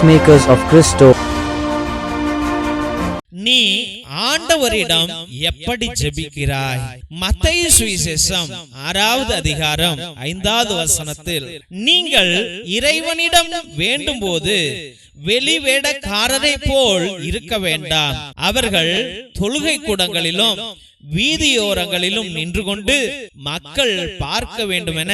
Peacemakers of Christo. நீ ஆண்டவரிடம் எப்படி ஜெபிக்கிறாய்? மத்திய சுவிசேஷம் ஆறாவது அதிகாரம் ஐந்தாவது வசனத்தில் நீங்கள் இறைவனிடம் வேண்டும் போது வெளிவேடக்காரரை போல் இருக்க வேண்டாம். அவர்கள் தொழுகை கூடங்களிலும் வீதியோரங்களிலும் நின்று கொண்டு மக்கள் பார்க்க வேண்டுமென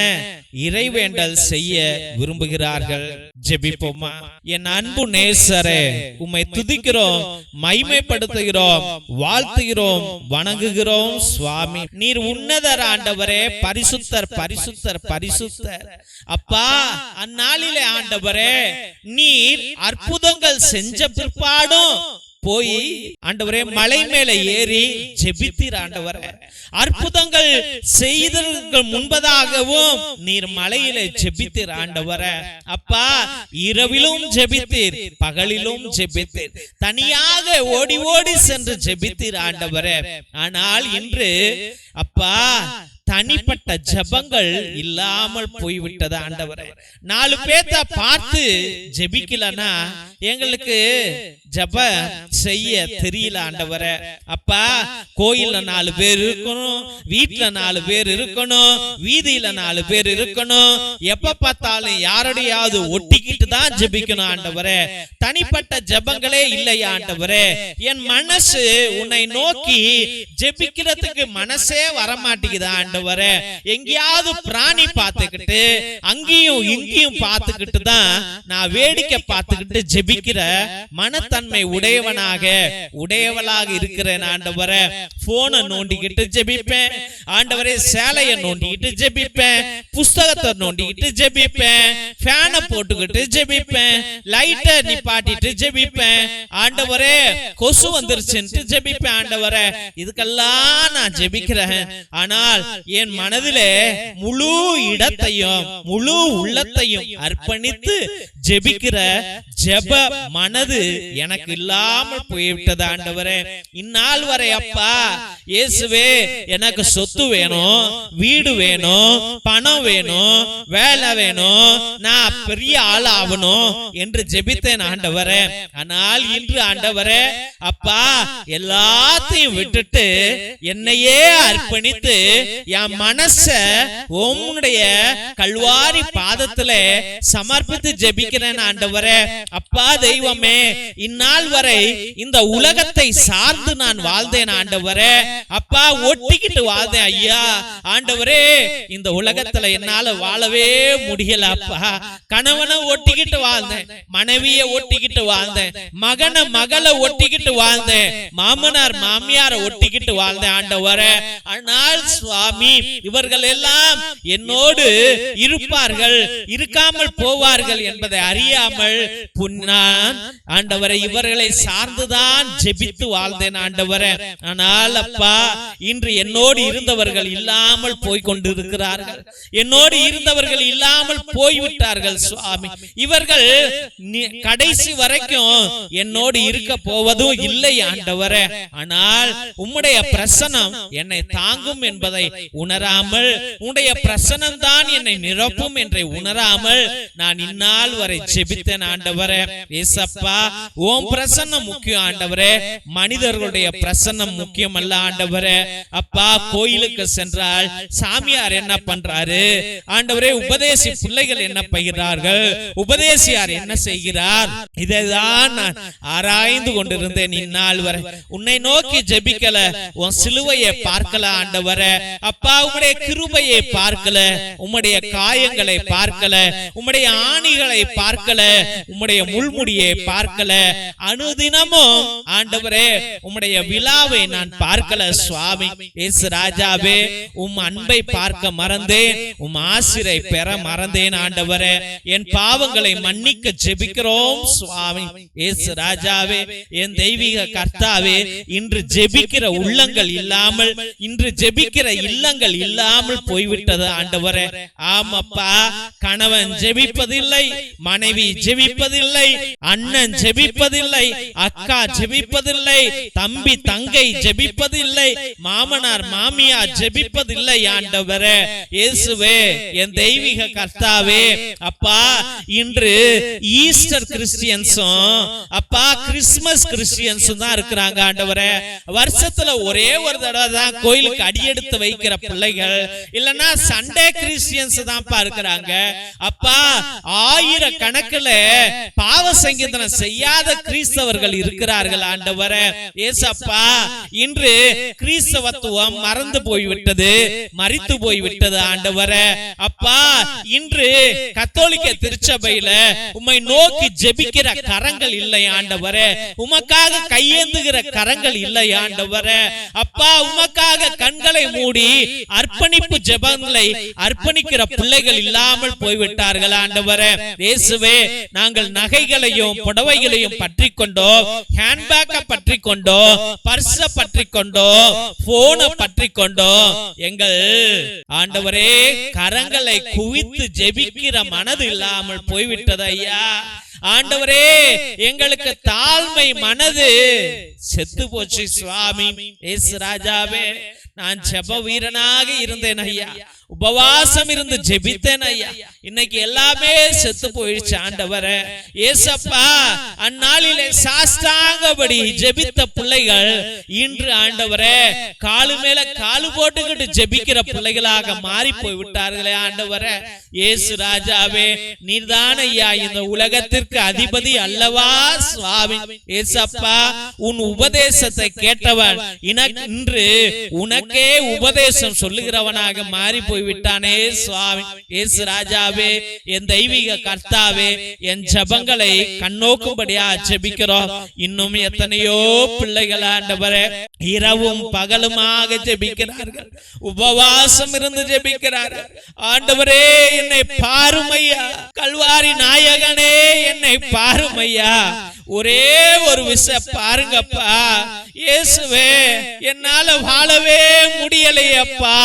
இறைவேண்டல் செய்ய விரும்புகிறார்கள். ஜெபிப்போமா? என் அன்பு நேசரே உம்மை துதிக்கிறோம் மைமைப்படுத்துகிறோம் வாழ்த்துகிறோம் வணங்குகிறோம் சுவாமி. நீர் உன்னதர் ஆண்டவரே பரிசுத்தர் பரிசுத்தர் பரிசுத்தர். அப்பா அந்நாளிலே ஆண்டவரே நீர் அற்புதங்கள் செஞ்ச பிற்பாடும் போய் ஆண்டவரே மலை மேல ஏறி ஜெபித்தீர் ஆண்டவரே. அற்புதங்கள் செய்ததற்கு முன்பதாகவும் நீர் மலையில ஜெபித்தீர் ஆண்டவரே. அப்பா இரவிலும் ஜெபித்தீர் பகலிலும் ஜெபித்தீர். தனியாக ஓடி ஓடி சென்று ஜெபித்தீர் ஆண்டவரே. ஆனால் இன்று அப்பா தனிப்பட்ட ஜெபங்கள் இல்லாமல் போய்விட்டது ஆண்டவரே? நாலு பேத்த பார்த்து ஜெபிக்கலனா? எங்களுக்கு ஜெப செய்ய தெரியல ஆண்டவரே. அப்பா கோயில்ல நாலு பேர் இருக்கணும் வீட்ல நாலு பேர் இருக்கணும் வீதியில நாலு பேர் இருக்கணும். எப்ப பார்த்தாலும் யாரோடையாவது ஒட்டிக்கிட்டு தான் ஜெபிக்கணும் ஆண்டவரே. தனிப்பட்ட ஜெபங்களே இல்லையா ஆண்டவரே? என் மனசு உன்னை நோக்கி ஜெபிக்கிறதுக்கு மனசே வரமாட்டேங்குது ஆண்டவரே எங்கேயாவது பிராணி பார்த்துக்கிட்டு அங்கேயும் இங்கேயும் பார்த்துக்கிட்டு தான் நான் வேடிக்கை பார்த்துக்கிட்டு ஜெபிக்கிற மனத்தன்மை உடையவனாக உடையவளாக இருக்கிறேன் ஆண்டவரே. போனை நோண்டிக்கிட்டு ஜெபிப்பேன். ஆண்டவரே சேலையை நோண்டிக்கிட்டு ஜெபிப்பேன். புஸ்தகத்தை நோண்டிக்கிட்டு ஜெபிப்பேன். ஃபேனை போட்டுக்கிட்டு ஜெபிப்பேன். லைட்டை நிப்பாட்டிட்டு ஜெபிப்பேன். ஆண்டவரே கொசு வந்துருச்சுன்ட்டு ஜெபிப்பேன் ஆண்டவரே. இதுக்கெல்லாம் நான் ஜெபிக்கிறேன். ஆனால் என் மனதிலே முழு இடத்தையும் முழு உள்ளத்தையும் அர்ப்பணித்து ஜெபிக்கிற ஜெப மனது எனக்கு இல்லாமல் போய்விட்டது ஆண்டவரே. இந்நாள் வரை அப்பா இயேசுவே எனக்கு சொத்து வேணும் வீடு வேணும் பணம் வேணும் வேலை வேணும். நான் பெரிய ஆள் ஆகணும் என்று ஜெபித்தேன் ஆண்டவரே. ஆனால் இன்று ஆண்டவரே அப்பா எல்லாத்தையும் விட்டுட்டு என்னையே அர்ப்பணித்து என் மனச உம்முடைய கல்வாரி பாதத்துல சமர்ப்பித்து ஜெபிக்கிறேன் ஆண்டவரே. அப்பா தெய்வமே இந்நாள் வரை இந்த உலகத்தை சார்ந்து நான் வாழ்ந்தேன் ஆண்டவரே. அப்பா ஒட்டிக்கிட்டு வாழ்ந்தேன் ஐயா. ஆண்டவரே இந்த உலகத்துல என்னால வாழவே முடியல அப்பா. கணவனை ஒட்டிக்கிட்டு வாழ்ந்தேன் மனைவிய ஒட்டிக்கிட்டு வாழ்ந்தேன் மகனை மகளை ஒட்டிக்கிட்டு வாழ்ந்தேன் மாமனார் மாமியார ஒட்டிக்கிட்டு வாழ்ந்தேன் ஆண்டவரே. ஆனால் சுவாமி இவர்கள் எல்லாம் என்னோடு இருப்பார்கள் இருக்காமல் போவார்கள் என்பதை அறியாமல் புன்னான் ஆண்டவரை இவர்களை சார்ந்துதான் ஜெபித்து வாழ்ந்தேன் ஆண்டவரை. ஆனால் அப்பா இன்று என்னோடு இருந்தவர்கள் இல்லாமல் போய் கொண்டிருக்கிறார்கள் என்னோடு இருந்தவர்கள் இல்லாமல் போய்விட்டார்கள் சுவாமி. இவர்கள் கடைசி வரைக்கும் என்னோடு இருக்க போவதும் இல்லை ஆண்டவரே. ஆனால் உம்முடைய பிரசனம் என்னை தாங்கும் என்பதை உணராமல் உம்முடைய பிரசனம் தான் என்னை நிரப்பும் என்றை உணராமல் நான் இந்நாள் வரை ஜெபித்தேன் ஆண்டவரே. ஏசப்பா ஓம் பிரசன்னம் முக்கியம் ஆண்டவரே. மனிதர்களுடைய பிரசன்னம் முக்கியம் அல்ல ஆண்டவரே. அப்பா கோயிலுக்கு சென்றால் சாமியார் என்ன பண்றாரு? ஆண்டவரே உபதேசி பிள்ளைகள் என்ன பயிர்றார்கள்? உபதேசியார் என்ன செய்கிறார்? இதைதான் நான் ஆராய்ந்து கொண்டிருந்தேன் இந்நாள் வரை. உன்னை நோக்கி ஜெபிக்கல உன் சிலுவையை பார்க்கல ஆண்டவரே. அப்பா உம்முடைய கிருபையை பார்க்கல உம்முடைய காயங்களை பார்க்கல உம்முடைய ஆணிகளை பார்க்கல உம்முடைய முள்முடியை பார்க்கல. அனுதினமும் ஆண்டவரே உம்முடைய விழாவை நான் பார்க்கல சுவாமி. இயேசு ராஜாவே உம் அன்பை பார்க்க மறந்தேன் உம் ஆசிரை பெற மறந்தேன் ஆண்டவரே. என் பாவங்களை மன்னிக்க ஜெபிக்கிறோம் சுவாமி. ஏசு ராஜாவே என் தெய்வீக கர்த்தாவே இன்று ஜெபிக்கிற உள்ளங்கள் இல்லாமல் இன்று ஜெபிக்கிற இல்ல இல்லங்கள் இல்லாமல் போய்விட்டது ஆண்டவரே. ஆமப்பா கணவன் ஜெபிப்பதில்லை மனைவி ஜெபிப்பதில்லை அண்ணன் ஜெபிப்பதில்லை அக்கா ஜெபிப்பதில்லை தம்பி தங்கை ஜெபிப்பதில்லை மாமனார் மாமியார் ஜெபிப்பதில்லை ஆண்டவரே. இயேசுவே என் தெய்வீக கர்த்தாவே அப்பா இன்று ஈஸ்டர் கிறிஸ்டியன்ஸும் அப்பா கிறிஸ்துமஸ் கிறிஸ்டியன்ஸும் தான் இருக்கிறாங்க ஆண்டவரே. வருஷத்துல ஒரே ஒரு தடவை தான் கோயிலுக்கு அடியெடுத்து வைக்கிற பிள்ளைகள். இல்லைன்னா சண்டே கிறிஸ்டியன்ஸ் தான்ப்பா இருக்கிறாங்க அப்பா ஆயிர கணக்குல பாவ சங்கீதனம் செய்யாத கிறிஸ்தவர்கள் இருக்கிறார்கள் ஆண்டவரே. ஏசப்பா இன்று கிறிஸ்தவத்துவம் மறந்து போய்விட்டது மறித்து போய்விட்டது ஆண்டவரே. அப்பா இன்று கத்தோலிக்க திருச்சபையில உம்மை நோக்கி ஜெபிக்கிற கரங்கள் இல்லை ஆண்டவரே. உமக்காக கையேந்துகிற கரங்கள் இல்லை ஆண்டவரே. அப்பா உமக்காக கண்களை மூடி அர்ப்பணிப்பு ஜெபங்களை அர்ப்பணிக்கிற பிள்ளைகள் இல்லாமல் போய்விட்டார்கள் ஆண்டவரே? இயேசுவே நாங்கள் நகைகளையும் புடவைகளையும் பற்றி கொண்டோ ஹேண்ட்பேக்கை பற்றி கொண்டோ பர்ஸ பற்றி கொண்டோ போனை பற்றி கொண்டோ எங்கள் ஆண்டவரே கரங்களை குவித்து ஜெபிக்கிற மனது இல்லாமல் போய்விட்டது ஐயா. ஆண்டவரே எங்களுக்கு தாழ்மை மனது செத்து போச்சு சுவாமி. ராஜாவே நான் ஜெப வீரனாக இருந்தேன் ஐயா. உபவாசம் இருந்து ஜெபித்தேன் ஐயா. இன்னைக்கு எல்லாமே செத்து போயிடுச்சு ஆண்டவரே. ஏசப்பா அந்நாளிலே சாஸ்தாங்கபடி ஜெபித்த பிள்ளைகள் இன்று ஆண்டவரே காலு மேல காலு போட்டுக்கிட்டு ஜெபிக்கிற பிள்ளைகளாக மாறி போய் விட்டார்களே ஆண்டவரே. இயேசு ராஜாவே நீர்தான் ஐயா இந்த உலகத்திற்கு அதிபதி அல்லவா சுவாமி. ஏசப்பா உன் உபதேசத்தை கேட்டவன் இன்று உனக்கே உபதேசம் சொல்லுகிறவனாக மாறி போய்விட்டானே சுவாமி. இயேசு ராஜாவே என் தெய்வீக கர்த்தாவே என் ஜபங்களை கண்ணோக்கும்படியா ஜெபிக்கிறோம். இன்னும் எத்தனையோ பிள்ளைகள் ஆண்டவரே இரவும் பகலுமாக ஜெபிக்கிறார்கள். உபவாசம் இருந்து ஜெபிக்கிறார்கள். ஆண்டவரே என்னை பாருமையா. கல்வாரி நாயகனே என்னை பாருமையா. ஒரே ஒரு விஷ பாருங்கப்பா. இயேசுவே என்னால வாழவே முடியலையப்பா.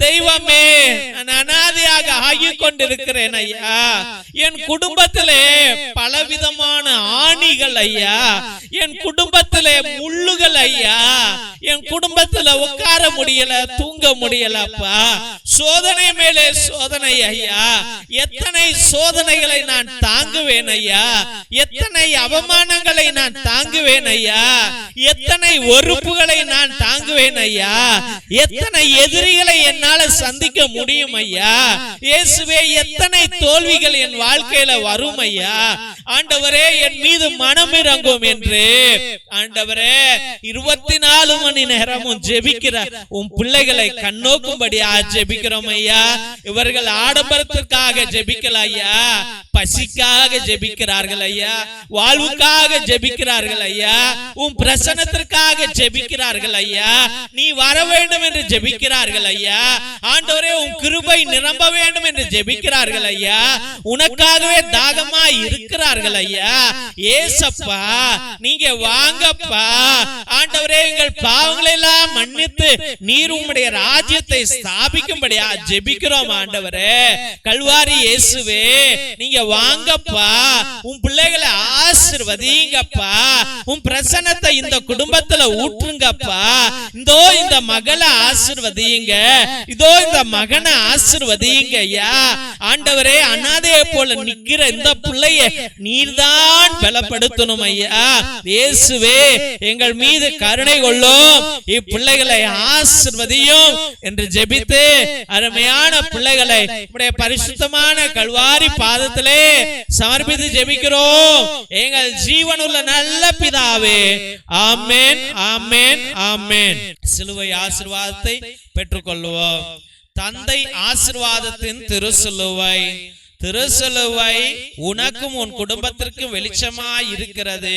தெய்வமே நான் அனாதையாக ஆகி கொண்டிருக்கிறேன் ஐயா. என் குடும்பத்திலே பலவிதமான ஆணிகள் ஐயா. என் குடும்பத்திலே முள்ளுகள் ஐயா. என் குடும்பத்துல உட்கார முடியல தூங்க முடியலப்பா. சோதனை மேலே சோதனை ஐயா. எத்தனை சோதனைகளை நான் தாங்குவேன் ஐயா. எத்தனை அவமானங்களை நான் தாங்குவேன் ஐயா. எத்தனை ஒறுப்புகளை நான் தாங்குவேன் ஐயா. எத்தனை எதிரிகளை என்னால சந்திக்க முடியும் ஐயா. இயேசுவே எத்தனை தோல்விகள் என் வாழ்க்கையில வரும் ஐயா. ஆண்டவரே என் மீது மனம் இறங்கும் என்று ஆண்டவரே இருபத்தி நாலு மணி நேரமும் ஜெபிக்கிற உன் பிள்ளைகளை கண்ணோக்கும்படியா ஜெபிக்கிறோம் ஐயா. இவர்கள் ஆடம்பரத்திற்காக ஜெபிக்கல ஐயா. பசிக்காக ஜெபிக்கிறார்கள் ஐயா. வாழ்வுக்காக ஜெபிக்கிறார்கள் ஐயா. உன் பிரசனத்திற்காக ஜெபிக்கிறார்கள் ஐயா. நீ வர வேண்டும் என்று ஜெபிக்கிறார்கள் ஐயா. ஆண்டவரே உன் கிருபை நிரம்ப வேண்டும் என்று ஜெபிக்கிறார்கள் ஐயா. உனக்காகவே தாகமா இருக்கிறார்கள் ஐயா. ஏசப்பா நீங்க வாங்கப்பா ஆண்டவரே எங்கள் பாவங்களை எல்லாம் மன்னித்து நீர் உம்முடைய ராஜ்யத்தை ஸ்தாபிக்கும்படியா ஜெபிக்கிறோம் ஆண்டவரே. கல்வாரி இயேசுவே நீங்க வாங்கப்பா உன் பிள்ளைகளை ஆசிர்வதிங்கப்பா உன் பிரசன்னத்தை இந்த குடும்பத்துல ஊற்றுங்கப்பா. இதோ இந்த மகளை ஆசிர்வதிங்க இதோ இந்த மகனை ஆசிர்வதிங்க ஐயா. ஆண்டவரே அனாதையை போல நிக்கிற இந்த பிள்ளைய நீர்தான் பலப்படுத்தணும் ஐயா. இயேசுவே எங்கள் மீது கருணை கொள்ளும். இப்பிள்ளைகளை ஆசிர்வதியும் என்று ஜெபித்து அருமையான பிள்ளைகளை உடைய பரிசுத்தமான கல்வாரி பாதத்திலே சமர்ப்பித்து ஜெபிக்கிறோம். எங்கள் ஜீவனுள்ள நல்ல பிதாவே. ஆமேன் ஆமேன் ஆமேன். சிலுவை ஆசிர்வாதத்தை பெற்றுக்கொள்வோம் தந்தை ஆசிர்வாதத்தின் திருசிலுவை திருசிலுவை உனக்கும் உன் குடும்பத்திற்கும் வெளிச்சமாய் இருக்கிறது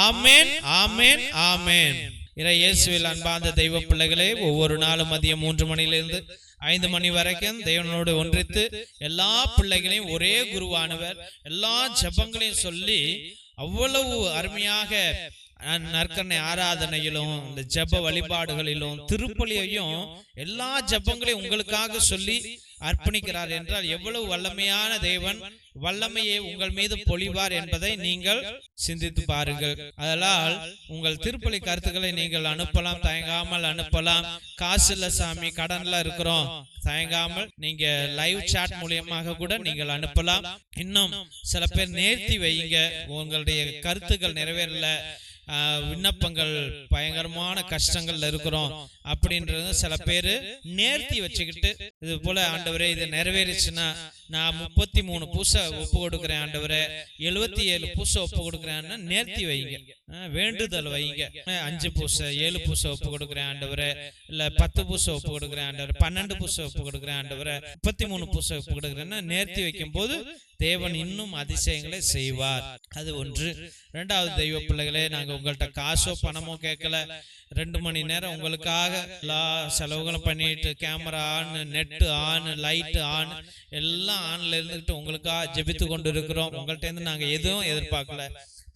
ஆமென் ஆமென் ஆமென் இறை இயேசுவில் அன்பார்ந்த தெய்வ பிள்ளைகளே ஒவ்வொரு நாளும் மதியம் மூன்று மணியிலிருந்து ஐந்து மணி வரைக்கும் தேவனோடு ஒன்றித்து எல்லா பிள்ளைகளையும் ஒரே குருவானவர் எல்லா ஜெபங்களையும் சொல்லி அவ்வளவு அருமையாக அஹ், நற்கரணை ஆராதனையிலும் இந்த ஜெப வழிபாடுகளிலும் திருப்பலியையும் எல்லா ஜெபங்களையும் உங்களுக்காக சொல்லி அர்ப்பணிக்கிறார் என்றால் எவ்வளவு வல்லமையான தேவன் வல்லமையை உங்கள் மீது பொழிவார் என்பதை நீங்கள் சிந்தித்து பாருங்கள். அதனால் உங்கள் திருப்பலி கருத்துக்களை நீங்கள் அனுப்பலாம். தயங்காமல் அனுப்பலாம். காசு இல்ல சாமி கடன்ல இருக்கிறோம். தயங்காமல் நீங்க லைவ் சாட் மூலியமாக கூட நீங்கள் அனுப்பலாம். இன்னும் சில பேர் நேர்த்தி வையுங்க. உங்களுடைய கருத்துக்கள் நிறைவேறல. ஆஹ், விண்ணப்பங்கள் பயங்கரமான கஷ்டங்கள்ல இருக்கிறோம். அப்படின்றது சில பேர் நேர்த்தி வச்சுக்கிட்டு இது போல ஆண்டவரே இது நிறைவேறிச்சுன்னா நான் முப்பத்தி மூணு பூசை ஒப்பு கொடுக்குறேன் ஆண்டவரே. எழுபத்தி ஏழு பூசை ஒப்பு கொடுக்குறேன்னு நேர்த்தி வைங்க. வேண்டுதல் வைங்க. அஞ்சு பூசை ஏழு பூசை ஒப்பு கொடுக்குறேன் ஆண்டவரே. இல்ல பத்து பூசை ஒப்பு கொடுக்குறேன் ஆண்டவர். பன்னெண்டு பூசை ஒப்பு கொடுக்குறேன் ஆண்டவரே. முப்பத்தி மூணு பூசை ஒப்பு கொடுக்குறேன்னு நேர்த்தி வைக்கும் போது தேவன் இன்னும் அதிசயங்களை செய்வார். அது ஒன்று. ரெண்டாவது தெய்வ பிள்ளைகளே நாங்க உங்கள்ட்ட காசோ பணமோ கேட்கல. ரெண்டு மணி நேரம் உங்களுக்காக எல்லா செலவுகளும் பண்ணிட்டு camera on net on light on எல்லாம் ஆன்ல இருந்துகிட்டு உங்களுக்காக ஜெபித்து கொண்டு இருக்கிறோம் உங்கள்ட்ட இருந்து நாங்க எதுவும் எதிர்பார்க்கல.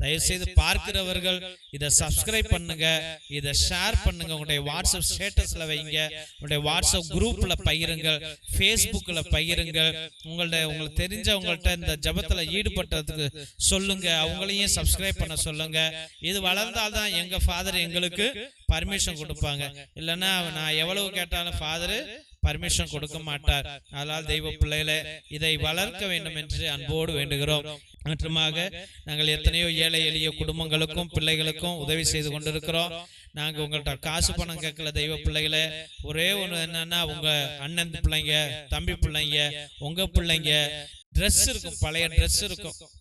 தயவுசெய்து பார்க்கிறவர்கள் இதை சப்ஸ்கிரைப் பண்ணுங்க இதை ஷேர் பண்ணுங்க உங்களுடைய வாட்ஸ்அப் ஸ்டேட்டஸ்ல வைங்க உங்களுடைய வாட்ஸ்அப் குரூப்ல பகிருங்கள் ஃபேஸ்புக்ல பகிருங்கள் உங்கள்ட்ட உங்களுக்கு தெரிஞ்சவங்கள்ட்ட இந்த ஜெபத்துல ஈடுபட்டதுக்கு சொல்லுங்க அவங்களையும் சப்ஸ்கிரைப் பண்ண சொல்லுங்க. இது வளர்ந்தால்தான் எங்க ஃபாதர் எங்களுக்கு பர்மிஷன் கொடுப்பாங்க. இல்லைன்னா நான் எவ்வளவு கேட்டாலும் ஃபாதர் பர்மிஷன் கொடுக்க மாட்டார். அதனால் தெய்வ பிள்ளைகளே இதை வளர்க்க வேண்டும் என்று அன்போடு வேண்டுகிறோம். மற்றமாக நாங்கள் எத்தனையோ ஏழை எளிய குடும்பங்களுக்கும் பிள்ளைகளுக்கும் உதவி செய்து கொண்டிருக்கிறோம். நாங்கள் உங்கள்கிட்ட காசு பணம் கேட்கல தெய்வ பிள்ளைகளை. ஒரே ஒன்று என்னன்னா உங்க அண்ணன் பிள்ளைங்க தம்பி பிள்ளைங்க உங்க பிள்ளைங்க ட்ரெஸ் இருக்கும் பழைய ட்ரெஸ் இருக்கும்.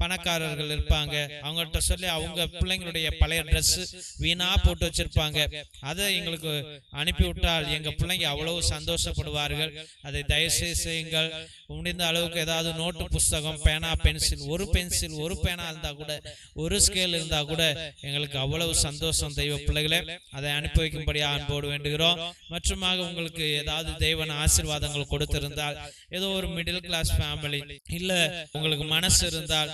பணக்காரர்கள் இருப்பாங்க. அவங்கள்ட்ட சொல்லி அவங்க பிள்ளைங்களுடைய பழைய Dress வீணா போட்டு வச்சிருப்பாங்க. அதை எங்களுக்கு அனுப்பி விட்டால் எங்க பிள்ளைங்க அவ்வளவு சந்தோஷப்படுவார்கள். அதை தயவுசெய்து செய்யுங்கள். முடிந்த அளவுக்கு ஏதாவது நோட்டு புஸ்தகம் பேனா பென்சில் ஒரு பென்சில் ஒரு பேனா இருந்தால் கூட ஒரு ஸ்கேல் இருந்தால் கூட எங்களுக்கு அவ்வளவு சந்தோஷம் தெய்வ பிள்ளைகளே. அதை அனுப்பி வைக்கும்படியாக அன்போடு வேண்டுகிறோம். மற்றுமாக உங்களுக்கு ஏதாவது தெய்வன ஆசீர்வாதங்கள் கொடுத்திருந்தால் ஏதோ ஒரு மிடில் கிளாஸ் ஃபேமிலி இல்லை உங்களுக்கு மனசு இருந்தால்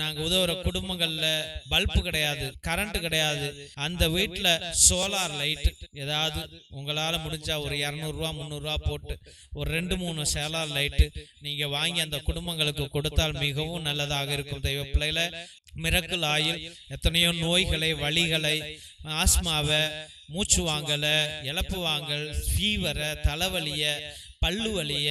நாங்கள் உதவுற குடும்பங்களில் பல்பு கிடையாது கரண்ட் கிடையாது. அந்த வீட்டில் சோலார் லைட் ஏதாவது உங்களால் முடிஞ்சால் ஒரு இரநூறுவா முந்நூறுரூவா போட்டு ஒரு ரெண்டு மூணு சோலார் லைட்டு நீங்க வாங்கி அந்த குடும்பங்களுக்கு கொடுத்தால் மிகவும் நல்லதாக இருக்கும். தெய்வ பிள்ளைகளை மிரக்கல் ஆயில் எத்தனையோ நோய்களை வலிகளை ஆஸ்மாவை மூச்சு வாங்கல இழப்பு வாங்கல் ஃபீவரை தலைவலிய பல்லு வலிய